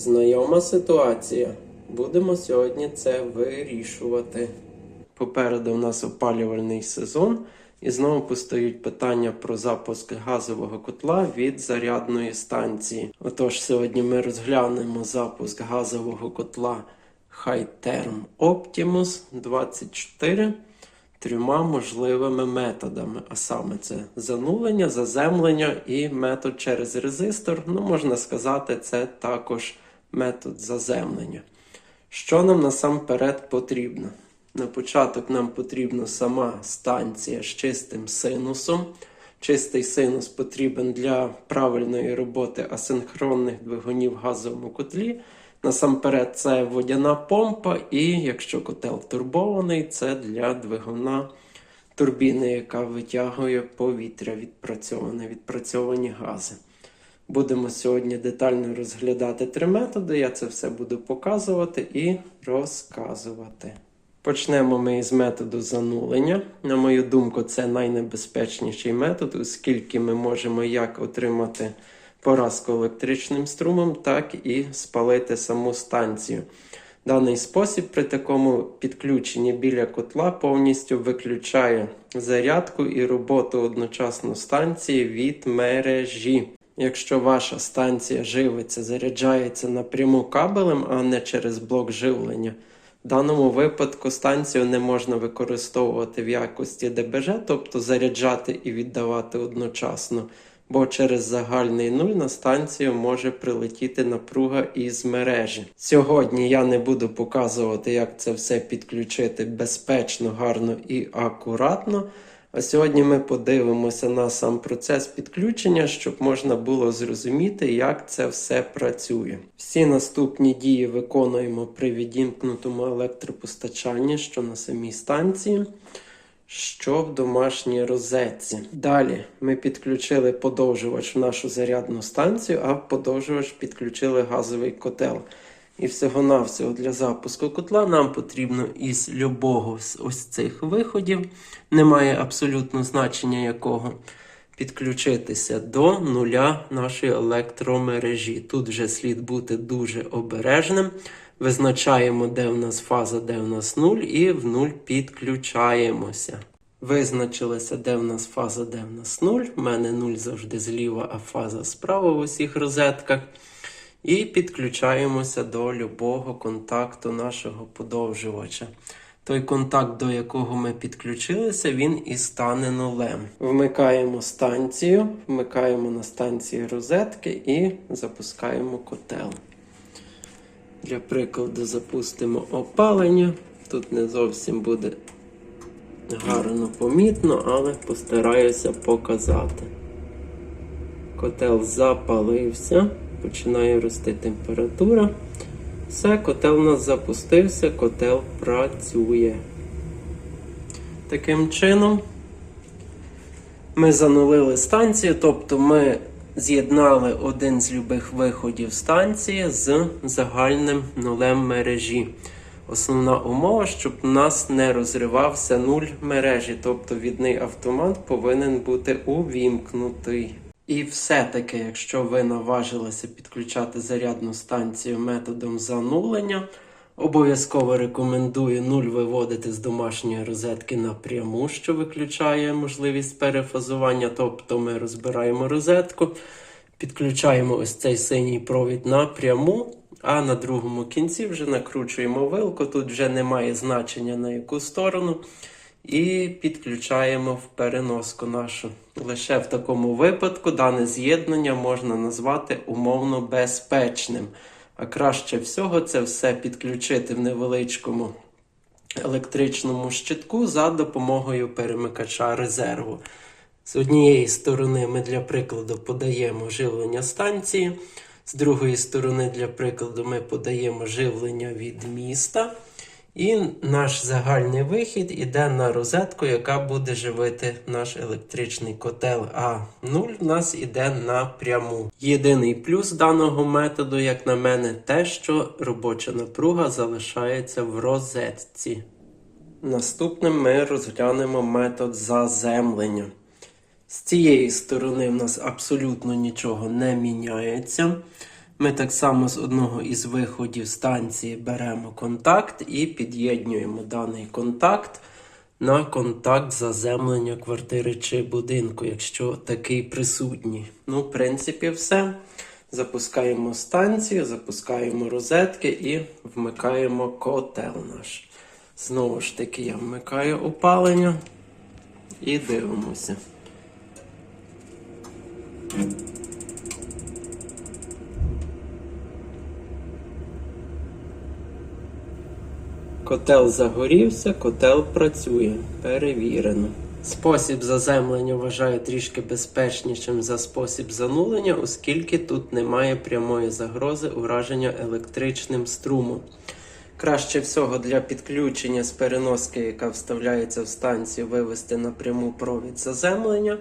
Знайома ситуація. Будемо сьогодні це вирішувати. Попереду у нас опалювальний сезон, і знову постають питання про запуск газового котла від зарядної станції. Отож, сьогодні ми розглянемо запуск газового котла Hightherm Optimus 24 трьома можливими методами. А саме це занулення, заземлення і метод через резистор. Ну, можна сказати, це також метод заземлення. Що нам насамперед потрібно? На початок нам потрібна сама станція з чистим синусом. Чистий синус потрібен для правильної роботи асинхронних двигунів в газовому котлі. Насамперед, це водяна помпа, і якщо котел турбований, це для двигуна турбіни, яка витягує повітря відпрацьоване, відпрацьовані гази. Будемо сьогодні детально розглядати три методи. Я це все буду показувати і розказувати. Почнемо ми із методу занулення. На мою думку, це найнебезпечніший метод, оскільки ми можемо як отримати поразку електричним струмом, так і спалити саму станцію. Даний спосіб при такому підключенні біля котла повністю виключає зарядку і роботу одночасно станції від мережі. Якщо ваша станція живиться, заряджається напряму кабелем, а не через блок живлення, в даному випадку станцію не можна використовувати в якості ДБЖ, тобто заряджати і віддавати одночасно, бо через загальний нуль на станцію може прилетіти напруга із мережі. Сьогодні я не буду показувати, як це все підключити безпечно, гарно і акуратно. А сьогодні ми подивимося на сам процес підключення, щоб можна було зрозуміти, як це все працює. Всі наступні дії виконуємо при відімкнутому електропостачанні, що на самій станції, що в домашній розетці. Далі ми підключили подовжувач в нашу зарядну станцію, а в подовжувач підключили газовий котел. І всього-навсього для запуску котла нам потрібно із любого з ось цих виходів, немає абсолютно значення якого, підключитися до нуля нашої електромережі. Тут вже слід бути дуже обережним. Визначаємо, де в нас фаза, де в нас нуль, і в нуль підключаємося. Визначилося, де в нас фаза, де в нас нуль. У мене нуль завжди зліва, а фаза справа в усіх розетках. І підключаємося до любого контакту нашого подовжувача. Той контакт, до якого ми підключилися, він і стане нулем. Вмикаємо станцію, вмикаємо на станції розетки і запускаємо котел. Для прикладу запустимо опалення. Тут не зовсім буде гарно помітно, але постараюся показати. Котел запалився починає рости температура. Все, котел у нас запустився, котел працює. Таким чином, ми занулили станцію, тобто ми з'єднали один з любих виходів станції з загальним нулем мережі. Основна умова, щоб у нас не розривався нуль мережі, тобто відний автомат повинен бути увімкнутий. І все-таки, якщо ви наважилися підключати зарядну станцію методом занулення, обов'язково рекомендую нуль виводити з домашньої розетки напряму, що виключає можливість перефазування. Тобто ми розбираємо розетку, підключаємо ось цей синій провід напряму, а на другому кінці вже накручуємо вилку. Тут вже немає значення на яку сторону. І підключаємо в переноску нашу. Лише в такому випадку дане з'єднання можна назвати умовно безпечним. А краще всього це все підключити в невеличкому електричному щитку за допомогою перемикача резерву. З однієї сторони ми для прикладу подаємо живлення станції, з другої сторони, для прикладу, ми подаємо живлення від міста. І наш загальний вихід іде на розетку, яка буде живити наш електричний котел. А 0 в нас іде напряму. Єдиний плюс даного методу, як на мене, те, що робоча напруга залишається в розетці. Наступним ми розглянемо метод заземлення. З цієї сторони в нас абсолютно нічого не міняється. Ми так само з одного із виходів станції беремо контакт і під'єднуємо даний контакт на контакт заземлення квартири чи будинку, якщо такий присутній. Ну, в принципі, все. Запускаємо станцію, запускаємо розетки і вмикаємо котел наш. Знову ж таки, я вмикаю опалення і дивимося. Котел загорівся, котел працює. Перевірено. Спосіб заземлення вважаю трішки безпечнішим за спосіб занулення, оскільки тут немає прямої загрози ураження електричним струмом. Краще всього для підключення з переноски, яка вставляється в станцію, вивести напряму провід заземлення.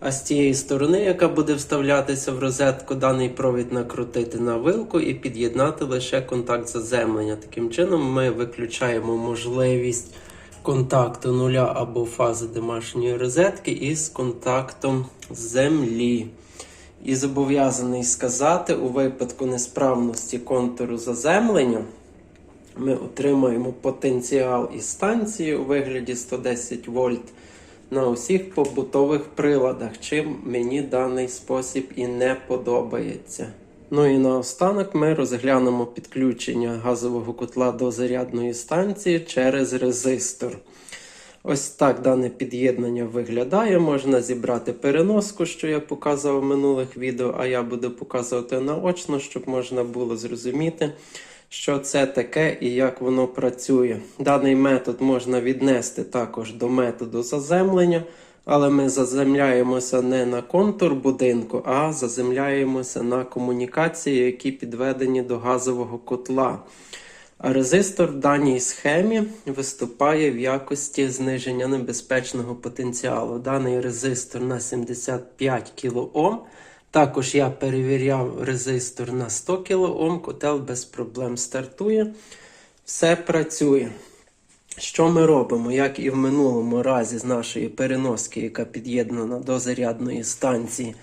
А з тієї сторони, яка буде вставлятися в розетку, даний провід накрутити на вилку і під'єднати лише контакт заземлення. Таким чином, ми виключаємо можливість контакту нуля або фази домашньої розетки із контактом землі. І зобов'язаний сказати, у випадку несправності контуру заземлення ми отримаємо потенціал із станції у вигляді 110 вольт на усіх побутових приладах, чим мені даний спосіб і не подобається. Ну і наостанок ми розглянемо підключення газового котла до зарядної станції через резистор. Ось так дане під'єднання виглядає. Можна зібрати переноску, що я показував в минулих відео, а я буду показувати наочно, щоб можна було зрозуміти, що це таке і як воно працює. Даний метод можна віднести також до методу заземлення, але ми заземляємося не на контур будинку, а заземляємося на комунікації, які підведені до газового котла. А резистор в даній схемі виступає в якості зниження небезпечного потенціалу. Даний резистор на 75 кОм. Також я перевіряв резистор на 100 кОм, котел без проблем стартує. Все працює. Що ми робимо? Як і в минулому разі з нашої переноски, яка під'єднана до зарядної станції,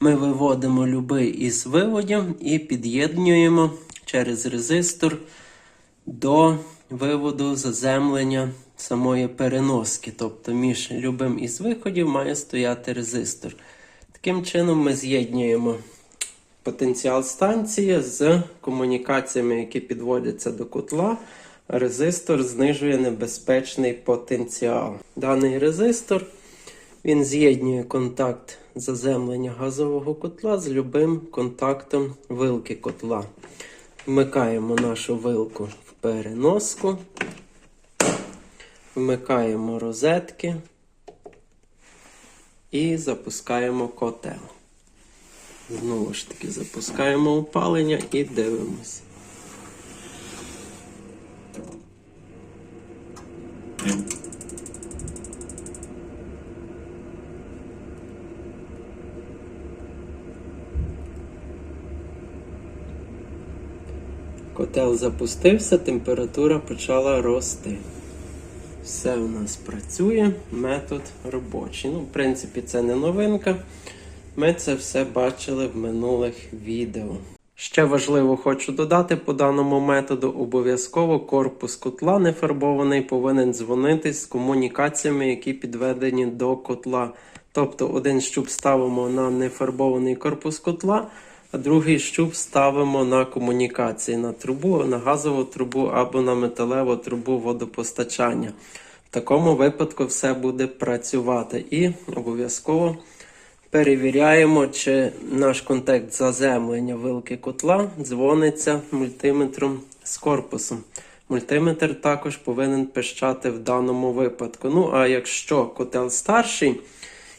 ми виводимо любий із виводів і під'єднуємо через резистор до виводу заземлення самої переноски. Тобто між любим із виходів має стояти резистор. Таким чином ми з'єднуємо потенціал станції з комунікаціями, які підводяться до котла. Резистор знижує небезпечний потенціал. Даний резистор він з'єднує контакт заземлення газового котла з любим контактом вилки котла. Вмикаємо нашу вилку в переноску, вмикаємо розетки і запускаємо котел. Знову ж таки, запускаємо опалення і дивимося. Котел запустився, температура почала рости. Все у нас працює, метод робочий. Ну, в принципі, це не новинка. Ми це все бачили в минулих відео. Ще важливо хочу додати по даному методу, обов'язково корпус котла нефарбований повинен дзвонити з комунікаціями, які підведені до котла. Тобто один щуп ставимо на нефарбований корпус котла, другий щуп ставимо на комунікації на трубу, на газову трубу або на металеву трубу водопостачання. В такому випадку все буде працювати і обов'язково перевіряємо, чи наш контакт заземлення вилки котла дзвониться мультиметром з корпусом. Мультиметр також повинен пищати в даному випадку. Ну, а якщо котел старший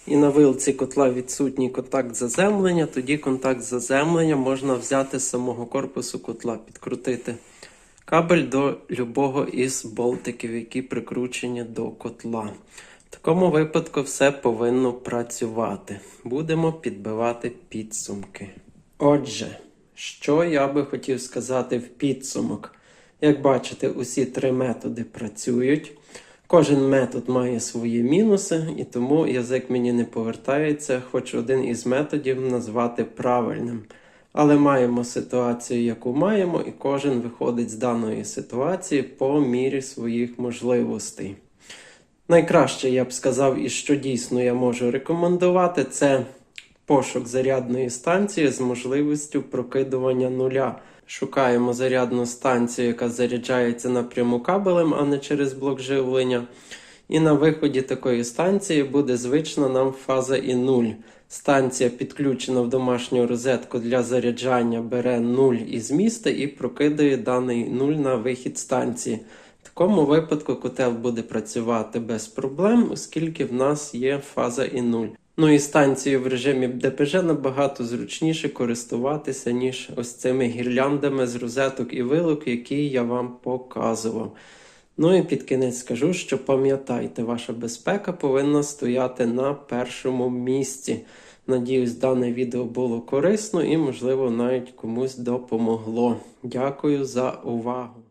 і на вилці котла відсутній контакт заземлення, тоді контакт заземлення можна взяти з самого корпусу котла, підкрутити кабель до любого із болтиків, які прикручені до котла. В такому випадку все повинно працювати. Будемо підбивати підсумки. Отже, що я би хотів сказати в підсумок. Як бачите, усі три методи працюють. Кожен метод має свої мінуси, і тому язик мені не повертається. Хочу один із методів назвати правильним. Але маємо ситуацію, яку маємо, і кожен виходить з даної ситуації по мірі своїх можливостей. Найкраще, я б сказав, і що дійсно я можу рекомендувати, це пошук зарядної станції з можливістю прокидування нуля. Шукаємо зарядну станцію, яка заряджається напряму кабелем, а не через блок живлення. І на виході такої станції буде звична нам фаза і 0. Станція підключена в домашню розетку для заряджання, бере 0 із міста і прокидає даний 0 на вихід станції. В такому випадку котел буде працювати без проблем, оскільки в нас є фаза і 0. Ну і станцією в режимі ДПЖ набагато зручніше користуватися, ніж ось цими гірляндами з розеток і вилок, які я вам показував. Ну і під кінець скажу, що пам'ятайте, ваша безпека повинна стояти на першому місці. Надіюсь, дане відео було корисно і, можливо, навіть комусь допомогло. Дякую за увагу!